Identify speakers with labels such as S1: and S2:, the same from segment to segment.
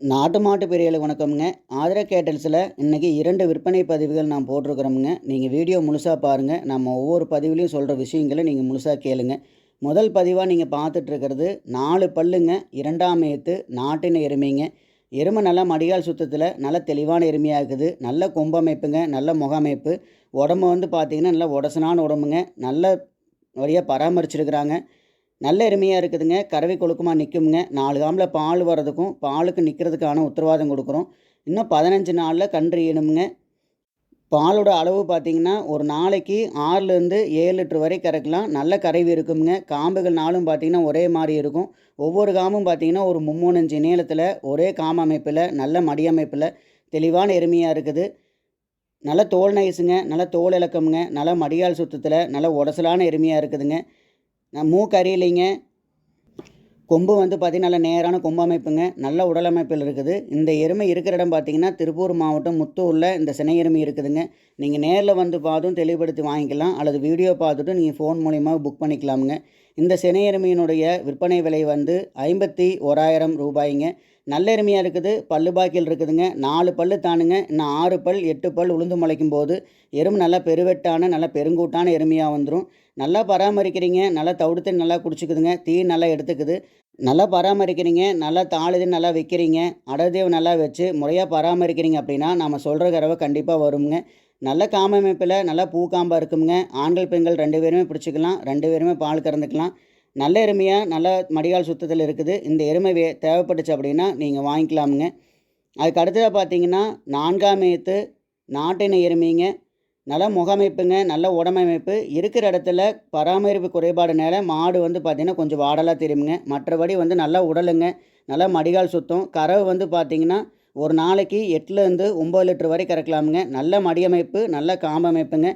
S1: நாட்டு மாட்டு பிரியலை வணக்கம்ங்க. ஆதர கேட்டல்ஸில் இன்றைக்கி இரண்டு விற்பனை பதிவுகள் நான் போட்டிருக்கிறோமுங்க. நீங்கள் வீடியோ முழுசாக பாருங்கள் நம்ம ஒவ்வொரு பதிவுலையும் சொல்கிற விஷயங்களை நீங்கள் முழுசாக கேளுங்க. முதல் பதிவாக நீங்கள் பார்த்துட்ருக்கிறது நாலு பல்லுங்க இரண்டாம் ஏத்து நாட்டின எருமைங்க. எருமை நல்லா மடிகால் சுத்தத்தில் நல்ல தெளிவான எருமையாக இருக்குது. நல்ல கொம்பமைப்புங்க நல்ல முகமைப்பு. உடம்பு வந்து பார்த்திங்கன்னா நல்ல உடசனான உடம்புங்க. நல்ல வழியாக பராமரிச்சிருக்கிறாங்க. நல்ல எருமையாக இருக்குதுங்க. கறவை கொழுக்கமாக நிற்குங்க நாலு காமில் பால் வர்றதுக்கும் பாலுக்கு நிற்கிறதுக்கான உத்தரவாதம் கொடுக்குறோம். இன்னும் பதினஞ்சு நாளில் கன்று ஈனுமுங்க பாலோட அளவு பார்த்திங்கன்னா ஒரு நாளைக்கு ஆறுலேருந்து ஏழு லிட்டர் வரை கறக்கலாம். நல்ல கரைவு இருக்குங்க காம்புகள் நாளும் பார்த்திங்கன்னா ஒரே மாதிரி இருக்கும். ஒவ்வொரு காம்பும் பார்த்திங்கன்னா ஒரு மும்மூணஞ்சு நீளத்தில் ஒரே காம்பு அமைப்பில் நல்ல மடி அமைப்பில் தெளிவான எருமையாக இருக்குது. நல்ல தோல் நைஸுங்க. நல்ல தோல் இலக்கமுங்க. நல்ல மடியால் சுத்தத்தில் நல்ல உடசலான எருமையாக இருக்குதுங்க. நான் மூக்கு அறியலைங்க கொம்பு வந்து பார்த்திங்கன்னா நல்ல நேரான கொம்பு அமைப்புங்க. நல்ல உடல் அமைப்பில் இருக்குது. இந்த எருமை இருக்கிற இடம் பார்த்திங்கன்னா திருப்பூர் மாவட்டம் முத்தூரில் இந்த சினை எருமை இருக்குதுங்க. நீங்கள் நேரில் வந்து பார்த்தும் தெளிவுபடுத்தி வாங்கிக்கலாம். அல்லது வீடியோ பார்த்துட்டு நீங்கள் ஃபோன் மூலிமா புக் பண்ணிக்கலாமுங்க. இந்த சினை எருமையினுடைய விற்பனை விலை வந்து ஐம்பத்தி ஓராயிரம் ரூபாய்ங்க. நல்ல எருமையாக இருக்குது பல்லு பாக்கியில் இருக்குதுங்க. நாலு பல்லு தானுங்க. இன்னும் ஆறு பல் எட்டு பல் உளுந்து முளைக்கும் போது எருமை நல்லா பெருவெட்டான நல்லா பெருங்கூட்டான எருமையாக வந்துடும் நல்லா பராமரிக்கிறீங்க. நல்லா தவிடுத்து நல்லா குடிச்சிக்குதுங்க. தீ நல்லா எடுத்துக்குது. நல்லா பராமரிக்கிறீங்க. நல்லா தாளுது நல்லா வைக்கிறீங்க. அடதேவ் நல்லா வச்சு முறையாக பராமரிக்கிறீங்க அப்படின்னா நம்ம சொல்கிற கறவை கண்டிப்பாக வருங்க நல்ல காமமைப்பில் நல்லா பூக்காம்பாக இருக்குங்க ஆண்கள் பெண்கள் ரெண்டு பேருமே பிடிச்சிக்கலாம். ரெண்டு பேருமே பால் கறந்துக்கலாம். நல்ல எருமையாக நல்ல மடிகால் சுத்தத்தில் இருக்குது. இந்த எருமை வே தேவைப்பட்டுச்சு அப்படின்னா நீங்கள் வாங்கிக்கலாமுங்க. அதுக்கு அடுத்ததாக பார்த்தீங்கன்னா நான்காம் ஏத்து நாட்டின எருமைங்க. நல்ல முகமைப்புங்க நல்ல உடமைப்பு இருக்கிற இடத்துல பராமரிப்பு குறைபாடுனால மாடு வந்து பார்த்திங்கன்னா கொஞ்சம் வாடலாக தெரியுங்க மற்றபடி வந்து நல்லா உடலுங்க நல்லா மடிகால் சுத்தம். கறவு வந்து பார்த்திங்கன்னா ஒரு நாளைக்கு எட்டுலேருந்து ஒம்பது லிட்டர் வரை கறக்கலாமுங்க. நல்ல மடியமைப்பு நல்ல காம்பமைப்புங்க.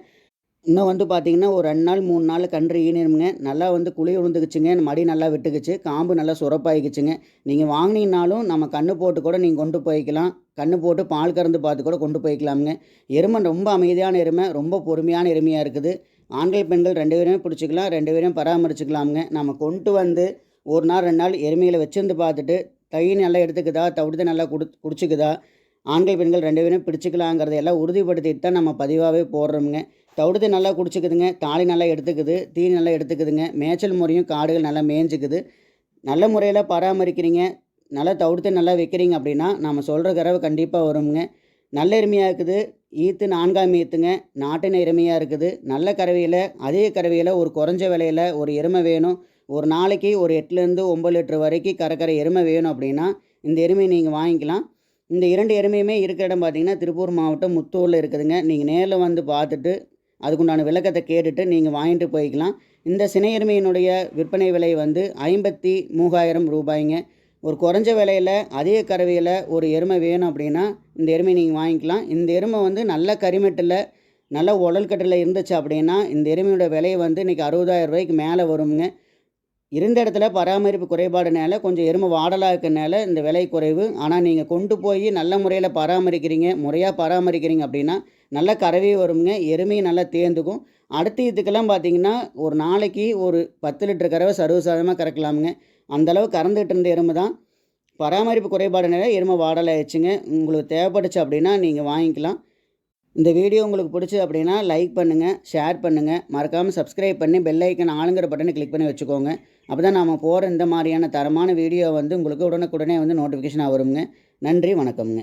S1: இன்னும் வந்து பார்த்திங்கன்னா ஒரு ரெண்டு நாள் மூணு நாள் கன்று ஈனிருமுங்க நல்லா வந்து குழி விழுந்துக்குச்சுங்க மடி நல்லா விட்டுக்குச்சு. காம்பு நல்லா சுரப்பாயிக்குச்சுங்க. நீங்கள் வாங்கினீங்கனாலும் நம்ம கன்று போட்டு கூட நீங்கள் கொண்டு போய்க்கலாம். கன்று போட்டு பால் கறந்து பார்த்து கூட கொண்டு போய்க்கலாமுங்க. எருமை ரொம்ப அமைதியான எருமை. ரொம்ப பொறுமையான எருமையாக இருக்குது. ஆண்கள் பெண்கள் ரெண்டு பேருமே பிடிச்சிக்கலாம். ரெண்டு பேரையும் பராமரிச்சுக்கலாமுங்க. நம்ம கொண்டு வந்து ஒரு நாள் ரெண்டு நாள் எருமைகளை வச்சுருந்து பார்த்துட்டு தை நல்லா எடுத்துக்குதா? தவிடுத்து நல்லா குடு குடிச்சிக்குதா? ஆண்கள் பெண்கள் ரெண்டு பேரும் பிடிச்சிக்கலாங்கிறத எல்லாம் உறுதிப்படுத்திட்டு தான் நம்ம பதிவாகவே போடுறோமுங்க. தவிடுத்து நல்லா குடிச்சிக்குதுங்க. தாலி நல்லா எடுத்துக்குது. தீனி நல்லா எடுத்துக்குதுங்க. மேய்ச்சல் முறையும் காடுகள் நல்லா மேய்ஞ்சிக்குது. நல்ல முறையில் பராமரிக்கிறீங்க. நல்லா தவிடுத்து நல்லா வைக்கிறீங்க அப்படின்னா நம்ம சொல்கிற கறவை கண்டிப்பாக வருங்க நல்ல எருமையாக இருக்குது. ஈத்து நான்காம் ஈத்துங்க. நாட்டின எருமையாக இருக்குது. நல்ல கறவையில் அதிக கறவையில் ஒரு குறைஞ்ச விலையில் ஒரு எருமை வேணும். ஒரு நாளைக்கு ஒரு எட்டுலேருந்து ஒம்பது லிட்டர் வரைக்கும் கறக்கரை எருமை வேணும் அப்படின்னா இந்த எருமையை நீங்கள் வாங்கிக்கலாம். இந்த இரண்டு எருமையுமே இருக்கிற இடம் பார்த்தீங்கன்னா திருப்பூர் மாவட்டம் முத்தூரில் இருக்குதுங்க. நீங்கள் நேரில் வந்து பார்த்துட்டு அதுக்குண்டான விளக்கத்தை கேட்டுட்டு நீங்கள் வாங்கிட்டு போய்க்கலாம். இந்த சினை எருமையினுடைய விற்பனை விலை வந்து ஐம்பத்தி மூவாயிரம் ரூபாய்ங்க. ஒரு குறைஞ்ச விலையில் அதிக கறவையில் ஒரு எருமை வேணும் அப்படின்னா இந்த எருமை நீங்கள் வாங்கிக்கலாம். இந்த எருமை வந்து நல்ல கரிமெட்டில் நல்ல உடல் கட்டில் இருந்துச்சு அப்படின்னா இந்த எருமையோட விலை வந்து இன்றைக்கி அறுபதாயிரம் ரூபாய்க்கு மேலே வருங்க இருந்த இடத்துல பராமரிப்பு குறைபாடுனால கொஞ்சம் எருமை வாடலாக இருக்கனால இந்த விலை குறைவு. ஆனால் நீங்கள் கொண்டு போய் நல்ல முறையில் பராமரிக்கிறீங்க முறையாக பராமரிக்கிறீங்க அப்படின்னா நல்ல கறவே வருங்க எருமையும் நல்லா தேர்ந்துக்கும் அடுத்த இதுக்கெல்லாம் பார்த்தீங்கன்னா ஒரு நாளைக்கு ஒரு பத்து லிட்டர் கறவை சர்வசாதாரணமாக கறக்கலாமுங்க. அந்தளவு கறந்துகிட்டு இருந்த எருமை தான். பராமரிப்பு குறைபாடுனால எருமை வாடலாகிடுச்சுங்க உங்களுக்கு தேவைப்பட்டுச்சு அப்படின்னா நீங்கள் வாங்கிக்கலாம். இந்த வீடியோ உங்களுக்கு பிடிச்சி அப்படின்னா லைக் பண்ணுங்கள் ஷேர் பண்ணுங்கள் மறக்காமல் சப்ஸ்கிரைப் பண்ணி பெல் ஐக்கன் ஆளுங்கிற பட்டனை கிளிக் பண்ணி வச்சுக்கோங்க. அப்போ தான் நாம் போகிற இந்த மாதிரியான தரமான வீடியோ வந்து உங்களுக்கு உடனுக்குடனே வந்து நோட்டிஃபிகேஷனாக வருங்க. நன்றி வணக்கம்ங்க.